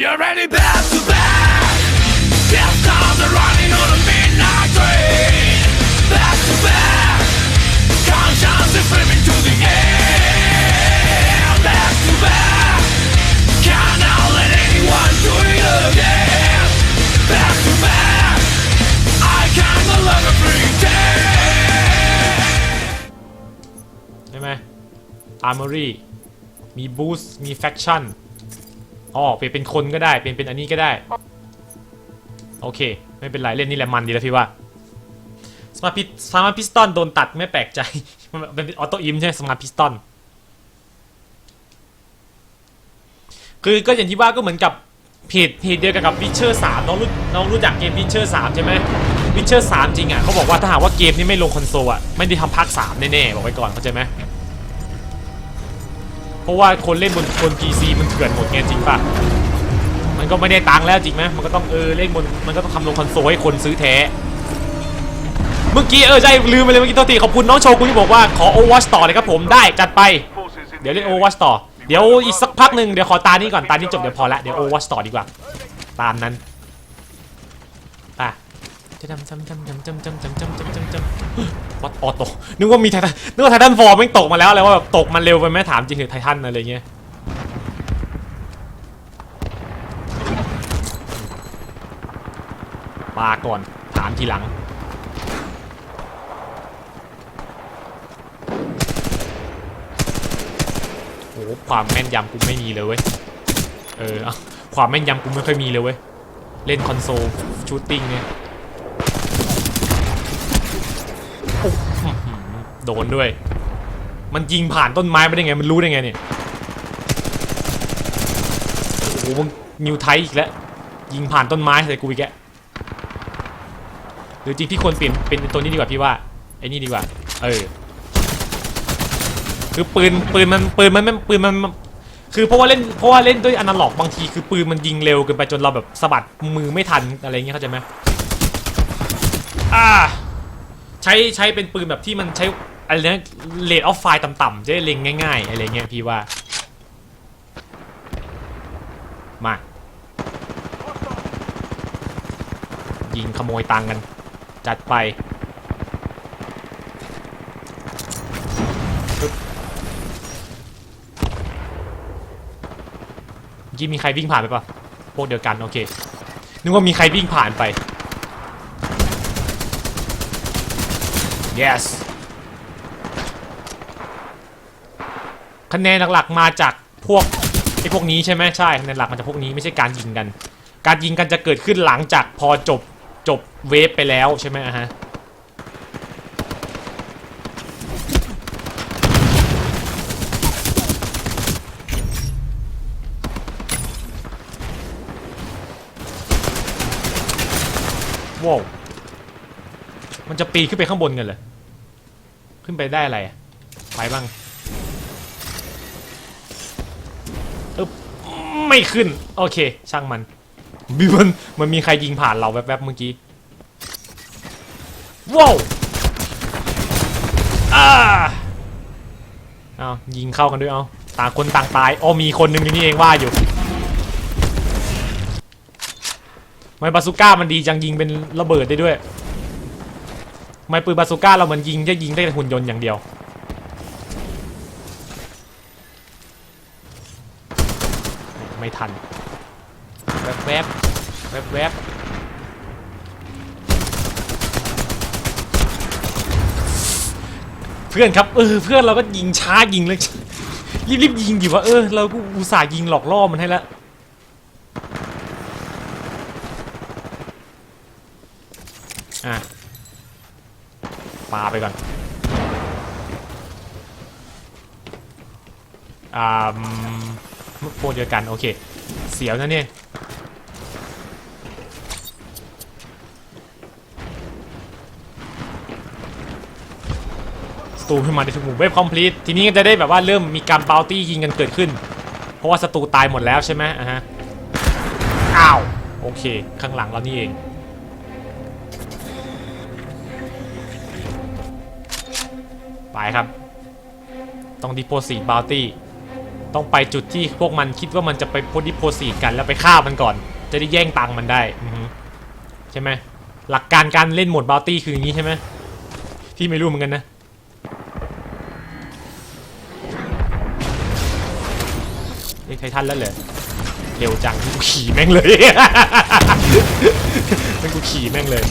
you're ready back to back. Death times are running on a midnight train. Back to back. Conscience is slipping to the air. Back to back. Can't now let anyone do it again. Back to back. I can no longer pretend. ใช่ไหม Armory มีบูสต์มีแฟคชั่น อ๋อเปลี่ยนเป็นคนก็ได้ เปลี่ยนเป็นอันนี้ก็ได้ โอเค ไม่เป็นไรเล่นนี่แหละมันดีแล้วพี่ว่าสมาร์ทพิสมาร์ทพิสตอนโดนตัดไม่แปลกใจ มันเป็นออโต้อิมใช่ไหมสมาร์ทพิสตอนคือก็อย่างที่ว่าก็เหมือนกับเพจเพจเดียวกับวิเชอร์สามน้องรู้น้องรู้จักเกมวิเชอร์สามใช่ไหมวิเชอร์สามจริงอะเขาบอกว่าถ้าหากว่าเกมนี้ไม่ลงคอนโซลอะไม่ได้ทำภาคสามแน่ๆบอกไว้ก่อนเข้าใจไหม เพราะว่าคนเล่นบนบน PC มันเถื่อนหมดไงจริงป่ะ มันก็ไม่ได้ตังค์แล้วจริงไหมมันก็ต้องเออเล่นบนมันก็ต้องทำลงคอนโซลให้คนซื้อแท้ เมื่อกี้เออใช่ลืมไปเลยเมื่อกี้โทษทีขอบคุณน้องโชกุนที่บอกว่าขอ Overwatch ต่อเลยครับผมได้จัดไป เดี๋ยวเล่น Overwatch ต่อ เดี๋ยวอีกสักพักหนึ่งเดี๋ยวขอตานี้ก่อนตานี้จบเดี๋ยวพอละเดี๋ยว Overwatch ต่อดีกว่า ตามนั้น จะจำจำจำจำจำจำจำจำจำจำจำวัดออโตนึกว่ามีไททันนึกว่าไททันฟอร์มไม่งตกมาแล้วอะไรว่าแบบตกมันเร็วไปไหมถามจริงหรือไททันอะไรเงี้ยปาก่อนถามทีหลังโอ้โหความแม่นยำกูไม่มีเลยเว้ยเออความแม่นยำกูไม่ค่อยมีเลยเว้ยเล่นคอนโซลชูตติ้งเนี่ย โดนด้วย มันยิงผ่านต้นไม้ไม่ได้ไง มันรู้ได้ไงเนี่ย โอ้โหมึงนิวไทอีกแล้ว ยิงผ่านต้นไม้ใส่กูอีกแล้วหรือจริงที่ควรเปลี่ยนเป็นตัวนี้ดีกว่าพี่ว่า ไอ้นี่ดีกว่า เออ คือปืนปืนมันปืนมันไม่ปืนมันคือเพราะว่าเล่นเพราะว่าเล่นด้วยอนาล็อกบางทีคือปืนมันยิงเร็วเกินไปจนเราแบบสะบัดมือไม่ทันอะไรเงี้ยเข้าใจไหมอ่าใช้ใช้เป็นปืนแบบที่มันใช้ อะไรนะเลดออฟไฟต่ำๆจะได้เล็งง่าย ๆ อะไรเงี้ยพี่ว่า มา ยิงขโมยตังค์กัน จัดไปเมื่มีใครวิ่งผ่านไปปะพวกเดียวกัน โอเค นึกว่ามีใครวิ่งผ่านไป yes คะแนนหลักๆมาจากพวกไอ้พวกนี้ใช่ไหมใช่คะแนนหลักมาจากพวกนี้ไม่ใช่การยิงกัน การยิงกันจะเกิดขึ้นหลังจากพอจบจบเวฟไปแล้วใช่ไหมอะฮะว้าวมันจะปีนขึ้นไปข้างบนกันเลย ขึ้นไปได้อะไร ไปบ้าง ไม่ขึ้น โอเค ช่างมันมีมันมันมีใครยิงผ่านเราแวบๆเมื่อกี้ว้าวอ่าเอายิงเข้ากันด้วยเอาต่างคนต่างตายโอ๋อมีคนหนึ่งอยู่นี่เองว่าอยู่ไม่บาซูก้ามันดีจังยิงเป็นระเบิดได้ด้วย ไม่ปืนบาซูก้าเราเหมันยิงจะยิงได้หุ่นยนต์อย่างเดียว ไม่ทัน แวบแวบแวบแวบเพื่อนครับเออเพื่อนเราก็ยิงช้ายิงเลยรีบๆยิงดิว่าเออเราก็อุตส่าห์ยิงหลอกล่อมันให้แล้วอะปาไปก่อนอ่า โปรเดียวกันโอเค เสียวนะเนี่ยสตูขึ้นมาในทุกหมู่เว็บคอมพลีททีนี้ก็จะได้แบบว่าเริ่มมีการบาวตี้ยิงกันเกิดขึ้น เพราะว่าศัตรูตายหมดแล้วใช่ไหมอะฮะอ้าวโอเค ข้างหลังเรานี่เองไปครับ ต้องดิโพสิตบาวตี้ ต้องไปจุดที่พวกมันคิดว่ามันจะไปโพดิโพสีกันแล้วไปฆ่ามันก่อน จะได้แย่งตังค์มันได้อือฮึใช่ไหมหลักการการเล่นโหมดบาวตี้คืออย่างนี้ใช่ไหมพี่ไม่รู้เหมือนกันนะเรียกไททันแล้วเหรอเร็วจังกูขี่แม่งเลยมันกูขี่แม่งเลย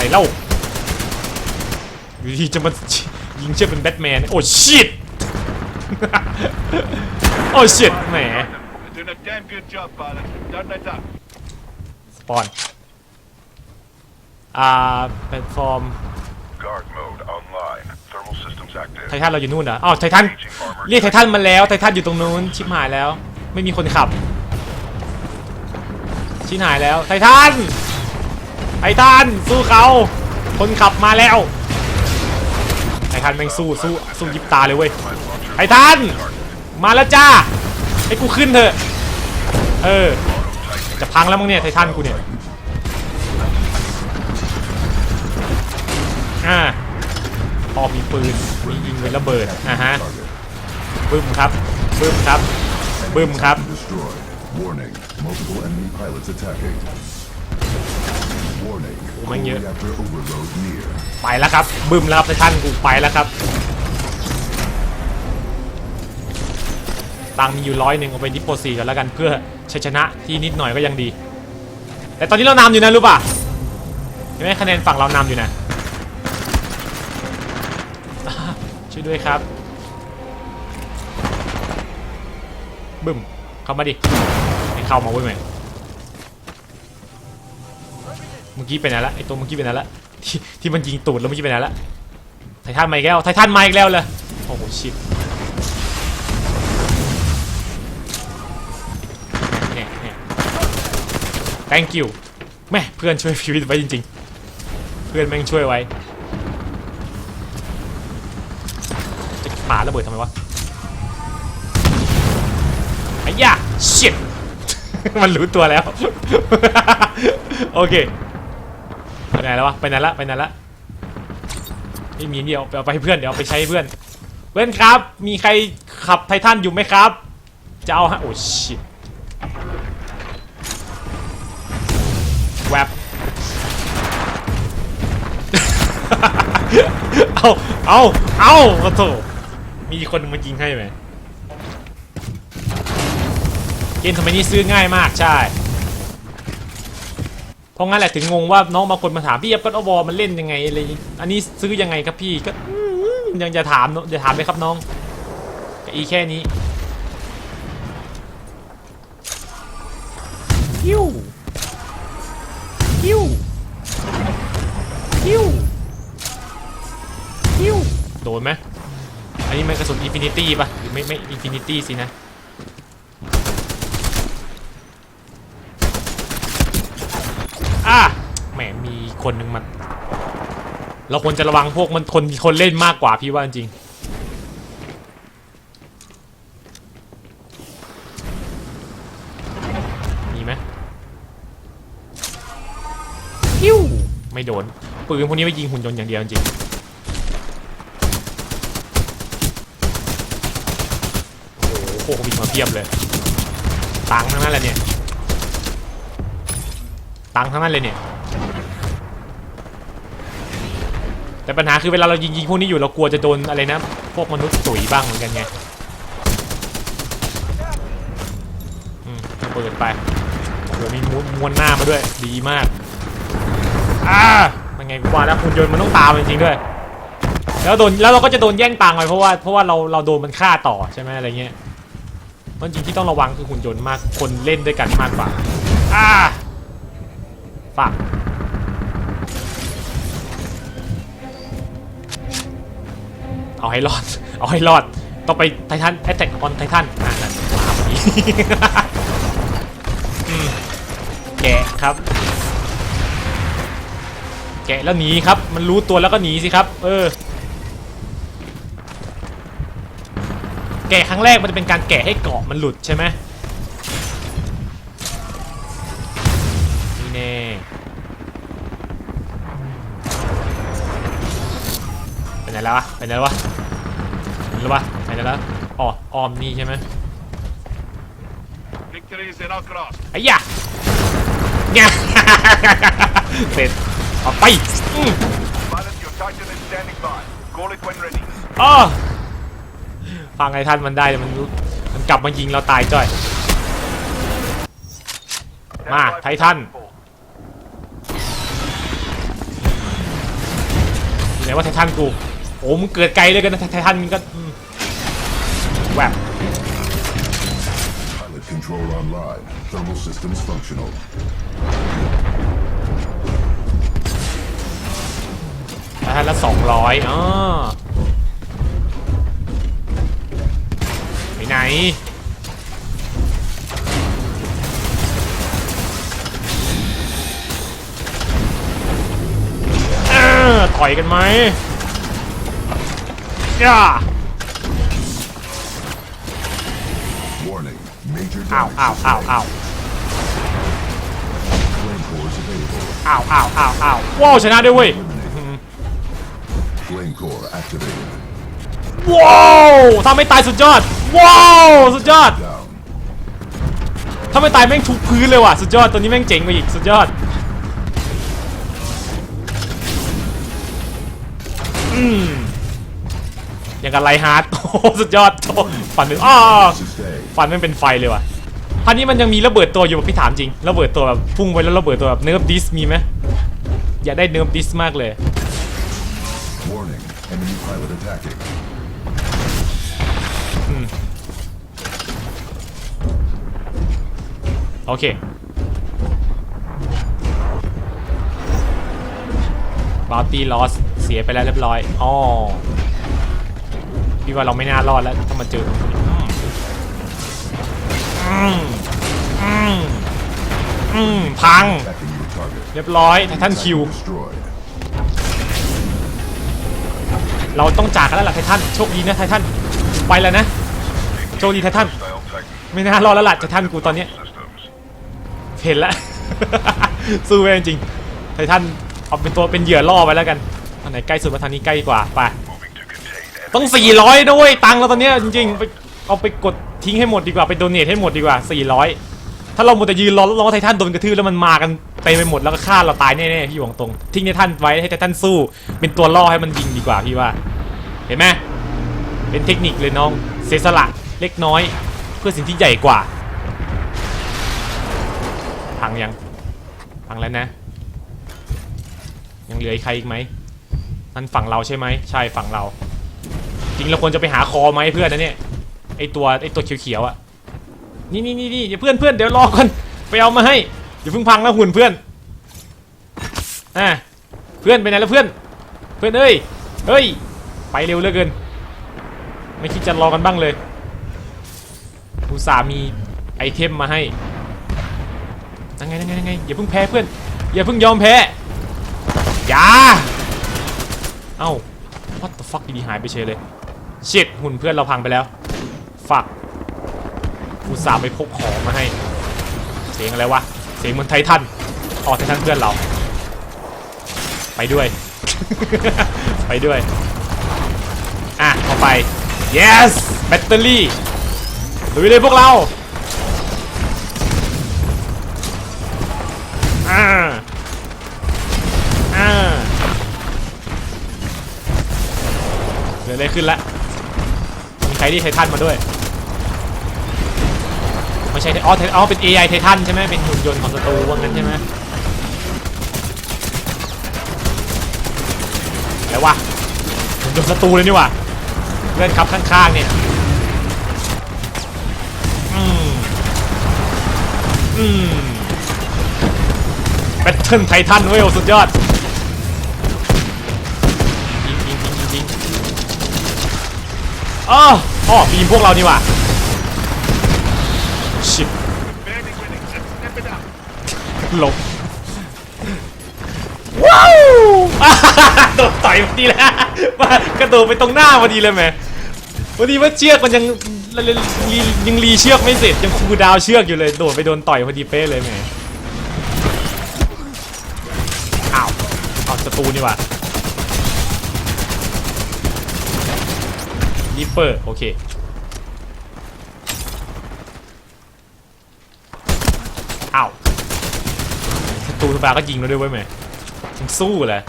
อะไรเล่าอยู่ที่จะมายิงเชื่อเป็นแบทแมนโอ้ชิตโอ้ชิตแหม You're doing a damn good job, pilot. Don't let up. สปอนอ่าแพลตฟอร์ม Guard mode online. Thermal systems active. ไททันเราอยู่นู่นเหรออ้าวไททันเรียกไททันมาแล้วไททันอยู่ตรงนู้นชิบหายแล้ว ไม่มีคนขับ ชิบหายแล้วไททัน ไอ้ททันสู้เขา คนขับมาแล้ว ไอ้ททันแม่งสู้สู้สู้ยิบตาเลยเว้ย ไอ้ททันมาแล้วจ้า ให้กูขึ้นเถอะ เออ จะพังแล้วมั้งเนี่ยไททันกูเนี่ย อ่าพอมีปืนมียิงเป็นระเบิด อ่าฮะ บึ้มครับ บึ้มครับ บึ้มครับ Destroyed. Warning. Multiple enemy pilots attacking. Warning. my Coal God. reactor overload near. ไปแล้วครับ บึ้มแล้วครับไททันกูไปแล้วครับ ตังค์มีอยู่ร้อยหนึ่งเอาไปดิปโปซีกันแล้วกันเพื่อชัยชนะที่นิดหน่อยก็ยังดี แต่ตอนนี้เรานำอยู่นะรู้ป่ะเห็นไหมคะแนนฝั่งเรานำอยู่นะอ่าช่วยด้วยครับ บึ้มเข้ามาดิให้เข้ามาเว้ยแม่ มื่อกี้เป็นละไอตัวเมื่อกี้เป็นละที่ที่มันยิงตูดแล้วเมื่อกี้เป็นละไททันมาอีกแล้วไททันมาอีกแล้วเลยโอ้โหชิตเนี่ยเนี่ย thank you แม่เพื่อนช่วยชีวิตไว้จริง ๆ เพื่อนแม่งช่วยไว้จะปาระเบิดทำไมวะไอ้ยา shit มันรู้ตัวแล้ว โอเค ไปไหนแล้ววะไปไหนละไปไหนละไม่มีเดียวเอาไปเพื่อนเดี๋ยวไปใช้เพื่อนเพื่อนครับ มีใครขับไททันอยู่ไหมครับจะเอาฮะโอ้ชิตแวบเอาเอาเอาโอ้โถมีคนมายิงให้ไหมเกมสมัยนี้ซื้อง่ายมากใช่ ราะงั้นแหละถึงงงว่าน้องบางคนมาถามพี่เอฟก็อวอมันเล่นยังไงอะไรอันนี้ซื้อยังไงครับพี่ก็อืมยังจะถามอย่าถามเลยครับน้องก็อีแค่นี้ฮิวฮิวฮิวฮิวโดนไหมอันนี้มันกระสุนอินฟินิตี้ปะหรือไม่ไม่อินฟินิตี้สินะ อะแห มมีคนหนึ่งมันเราควรจะระวังพวกมันคนคนเล่นมากกว่าพี่ว่าจริงมีไหมฮิวไม่โดนปืนพวกนี้ไม่ยิงหุ่นยนต์อย่างเดียวจริงโอ้โหวิ่งมาเพียบเลย ตังค์ทั้งนั้นแหละเนี่ยตังค์ทั้งนั้นเลยเนี่ย แต่ปัญหาคือเวลาเรายิงยิงพวกนี้อยู่เรากลัวจะโดนอะไรนะ พวกมนุษย์ตุ๋ยบ้างเหมือนกันไงอืมเปิดไปโอ้โหมีม้วนมวนหน้ามาด้วย ดีมากอ่ามันไงกูว่าแล้วคุณยนต์มันต้องตามจริงๆด้วย แล้วโดนแล้วเราก็จะโดนแย่งตังค์ไปเพราะว่าเพราะว่าเราเราโดนมันฆ่าต่อใช่ไหมอะไรเงี้ยมันจริงที่ต้องระวังคือหุ่นยนต์มากคนเล่นด้วยกันมากกว่าอ่าฝาก เอาให้รอด เอาให้รอด ต้องไปไททันแอตแทกออนไททันอ่านนะแกะครับ แกะแล้วหนีครับ มันรู้ตัวแล้วก็หนีสิครับ เออ แกะครั้งแรกมันจะเป็นการแกะให้เกาะมันหลุดใช่ไหมนี่แน่เป็นไงแล้ววะเป็นไงแล้ววะ นแล้ววะไปไหนแล้วอ๋อออมนี่ใช่ไหม Victory is in our grasp. ไอ้ยะเนี่ยเสร็จเอาไปอืม Pilot, your Titan is standing by. Call it when ready. อ๋อฟังไอ้ท่านมันได้แต่มันรู้มันกลับมายิงเราตายจ้อย มา Stand by ไททัน for four. อยู่ไหนว่าไททันกูโอ้มึงเกิดไกลเลยกันนะไทไททันมึงก็อืม แวบ Pilot control online. Thermal systems functional. ไททันละสองร้อยอ๋อไปไหน เออต่อยกันไหมย่า อ้าว damage อ้าวอ้าว sustained. อ้าว Flame cores available. อ้าวอ้าวอ้าวอ้าวว้าวชนะด้วยเว้ย Eliminated. Flame core activated. ว้าวถ้าไม่ตายสุดยอดว้าวสุดยอด Down. ถ้าไม่ตายแม่งทุบพื้นเลยว่ะสุดยอดตัวนี้แม่งเจ๋งกว่าอีกสุดยอดอืมอย่างกับไรฮาร์ดโอ้โหสุดยอดโอ้ฟันเป็นอ้อ Sustain. ฟันแม่งเป็นไฟเลยว่ะ พันนี้มันยังมีระเบิดตัวอยู่ป่ะพี่ถามจริง ระเบิดตัวแบบพุ่งไปแล้วระเบิดตัวแบบเนิร์ฟดิสมีไหมอยากได้เนิร์ฟดิสมากเลย Warning. Enemy pilot attacking. โอเคบ o วตี้ลอสเสียไปแล้วเรียบร้อยอ๋อพี่ว่าเราไม่น่ารอดแล้วถ้ามาเจอ อืมอืมอืมพัง เรียบร้อยไททันคิว เราต้องจากกันแล้วล่ะไททัน โชคดีนะไททัน ไปแล้วนะ โชคดีไททัน ไม่น่ารอดแล้วล่ะไททันกูตอนเนี้ยเห็นแล้ว สู้ไม่ได้จริง ไททันเอาเป็นตัวเป็นเหยื่อล่อไปแล้วกันอันไหนใกล้สุดมาทางนี้ใกล้กว่า ไป ต้อง 400 ด้วย ตังค์เราตอนเนี้ยจริงๆไปเอาไปกด ทิ้งให้หมดดีกว่าไปโดเนทให้หมดดีกว่า 400 ถ้าเราหมดแต่ยืนรอรอไททันโดนกระทืบแล้วมันมากันเต็มไปหมดแล้วก็ฆ่าเราตายแน่ๆพี่หวงตรงทิ้งไททันไว้ให้ไททันสู้ เป็นตัวล่อให้มันยิงดีกว่าพี่ว่า เห็นไหมเป็นเทคนิคเลยน้องเสียสละเล็กน้อย เพื่อสิ่งที่ใหญ่กว่าพังยังพังแล้วนะ ยังเหลือใครอีกไหมนั่นฝั่งเราใช่ไหมใช่ฝั่งเรา จริงเราควรจะไปหาคอไหมเพื่อนนะเนี่ย ไอตัวไอตัวเขียวๆอะนี่นี่นี่นี่อย่าเพื่อนเพื่อนเดี๋ยวรอก่อนไปเอามาให้อย่าเพิ่งพังนะหุ่นเพื่อนอะเพื่อนไปไหนแล้วเพื่อน เพื่อนเอ้ยเฮ้ยไปเร็วเหลือเกิน ไม่คิดจะรอกันบ้างเลยอุตส่าห์มีไอเทมมาให้ยังไงยังไงยังไงอย่าเพิ่งแพ้เพื่อนอย่าเพิ่งยอมแพ้อย่าเอ้า what the fuck ดีหายไปเฉยเลย shit หุ่นเพื่อนเราพังไปแล้ว fuck อุตส่าห์ไปพกของมาให้ เสียงอะไรวะ เสียงเหมือนไททันอ๋อไททันเพื่อนเรา ไปด้วย ไปด้วย อะเข้าไป yes แบตเตอรี่ลุยเลยพวกเราอ่าอ่าเกิดอะไรขึ้นละมีใครที่ไททันมาด้วย ไม่ใช่อ๋อไทอ๋อเป็น AI ไททันใช่ไหมเป็นหุ่นยนต์ของศัตรูว่างั้นใช่ไหมแล้ววะหุ่นยนต์ศัตรูเลยนี่ว่าเพื่อนครับข้างๆเนี่ยอืมอืมแบทเทิลไททันเว้ยสุดยอดยิงยิงยิงยิงยิงอ๋ออ๋อบีมพวกเรานี่ว่า หลบว้าวโดนต่อยพอดีแล้วมากระโดดไปตรงหน้าพอดีเลยแหมพอดีว่าเชือกมันยังยังรีเชือกไม่เสร็จยังคูดาวเชือกอยู่เลยโดดไปโดนต่อยพอดีเป๊ะเลยแหมอ้าวเอาศัตรูนี่ว่ารีเปอร์โอเคอ้าว ศัตรูธรรมดาก็ยิงเราด้วยเว้ยแม่ยังสู้เลย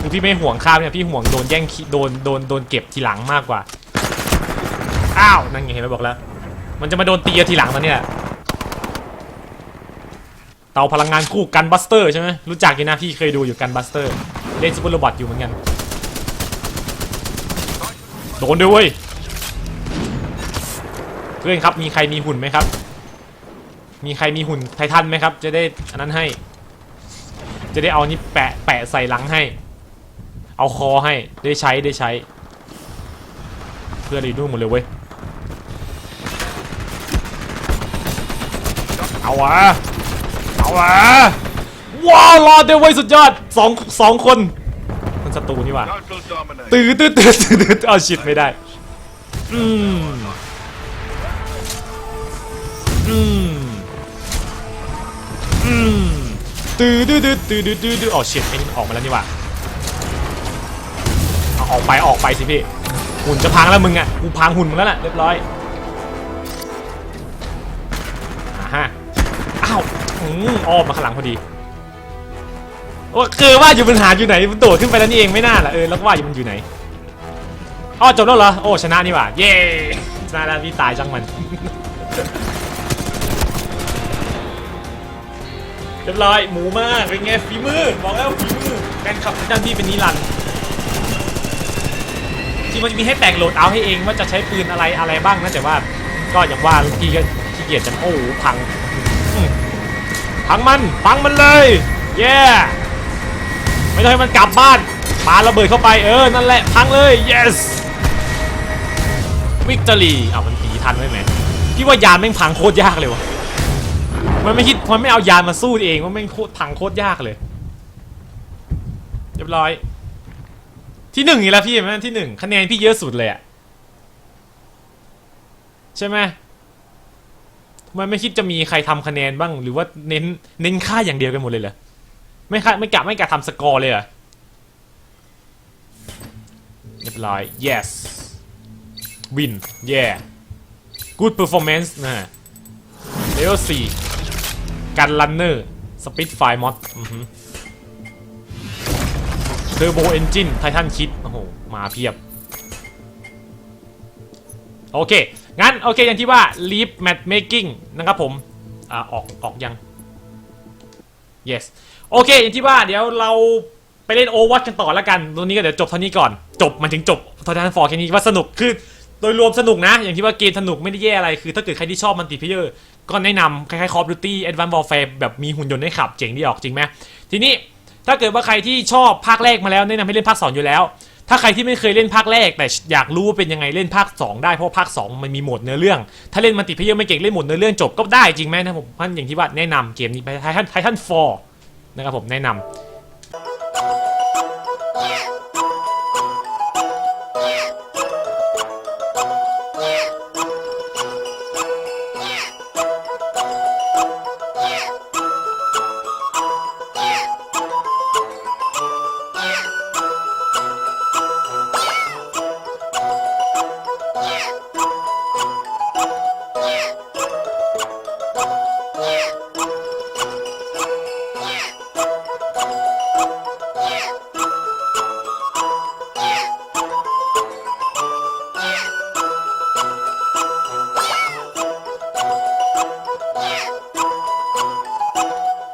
คือพี่ไม่ห่วงข้ามเนี่ยพี่ห่วงโดนแย่งโดนโดนโดนเก็บทีหลังมากกว่า อ้าว นั่นไงเห็นไหมบอกแล้ว มันจะมาโดนตีทีหลังตอนเนี้ยเตาพลังงานคู่กันบัสเตอร์ใช่ไหมรู้จักอยู่นะพี่เคยดูอยู่กันบัสเตอร์ เล่นซูเปอร์โรบอทอยู่เหมือนกัน โดนด้วยเว้ยเพื่อนครับมีใครมีหุ่นไหมครับ มีใครมีหุ่นไททันไหมครับ จะได้อันนั้นให้ จะได้เอานี่แปะแปะใส่หลังให้ เอาคอให้ได้ใช้ได้ใช้ เพื่อนรีดูหมดเลยเว้ยเอาวะเอาวะว้าวรอดได้เว้ยสุดยอดสองสองคน มันศัตรูนี่หว่า Total domination. ตื่นตื่นตื่นตื่นตื่นเอาชิดไม่ได้ อืม อืม อืม ตื่นตื่นตื่นตื่นตื่นตื่นตื่นอ๋อชิดไอ้นี่มันออกมาแล้วนี่หว่าเอาออกไปออกไปสิพี่ หุ่นจะพังแล้วมึงอะ กูพังหุ่นมึงแล้วน่ะเรียบร้อยอ่าฮะ อ้าว อืมอ้อมมาข้างหลังพอดี โอ้คือว่าอยู่มันหาอยู่ไหนมันโดดขึ้นไปแล้วนี่เองไม่น่าละเออแล้วก็ว่าอยู่มันอยู่ไหนอ๋อจบแล้วเหรอโอ้ชนะนี่หว่าเย้ชนะแล้วพี่ตายจังมันเรียบร้อยหมูมากเป็นไงฝีมือบอกแล้วฝีมือการขับด้านพี่เป็นนิรันดร์จริงมันจะมีให้แต่งโหลดเอาให้เองว่าจะใช้ปืนอะไรอะไรบ้างนะแต่ว่าก็อย่างว่าลูกพี่ก็ขี้เกียจจังโอ้โหพังอืมพังมันพังมันเลย เย้ ไม่ต้องให้มันกลับบ้านปาระเบิดเข้าไปเออนั่นแหละพังเลย yes วิกตอรี่อ้าวมันตีทันไหมแมนพี่ว่ายานแม่งพังโคตรยากเลยวะมันไม่คิดมันไม่เอายานมาสู้เองว่าแม่งโคตรพังโคตรยากเลยเรียบร้อย ที่หนึ่งอีกแล้วพี่เห็นไหมที่หนึ่งคะแนนพี่เยอะสุดเลยอะใช่ไหมทำไมไม่คิดจะมีใครทำคะแนนบ้าง หรือว่าเน้นเน้นค่าอย่างเดียวกันหมดเลยเหรอ ไม่ค่ะไม่กะไม่กะทำสกอร์เลยเหรอเรียบร้อย yes win yeah good performance นะ level 4กัน runner speed fire mod อือฮึ turbo engine titan kit โอ้โห มาเพียบ โอเค งั้น โอเค อย่างที่ว่า leap matchmaking นะครับผม อ่า ออก ออกยัง yes โอเคอย่างที่ว่าเดี๋ยวเราไปเล่นโอวัตกันต่อแล้วกันตรงนี้ก็เดี๋ยวจบเท่านี้ก่อน จบมันถึงจบทอทันฟอร์แค่นี้ว่าสนุกคือโดยรวมสนุกนะ อย่างที่ว่าเกมสนุกไม่ได้แย่อะไรคือถ้าเกิดใครที่ชอบมันติเพเยอร์ก็แนะนำคล้ายๆ Call of Duty Advanced Warfare แบบมีหุ่นยนต์ให้ขับเจ๋งดีออกจริงไหมทีนี้ถ้าเกิดว่าใครที่ชอบภาคแรกมาแล้วแนะนำให้เล่นภาคสองอยู่แล้ว ถ้าใครที่ไม่เคยเล่นภาคแรก แต่อยากรู้ว่าเป็นยังไงเล่นภาค 2 ได้เพราะภาค 2 มันมีโหมดเนื้อเรื่อง ถ้าเล่นมันติเพเยอร์ไม่เก่งเล่นโหมดเนื้อเรื่องจบก็ได้จริงไหมนะผมพันอย่างที่ว่าแนะนำเกมนี้ไปไททันไททันฟอร์ นะครับผมแนะนำ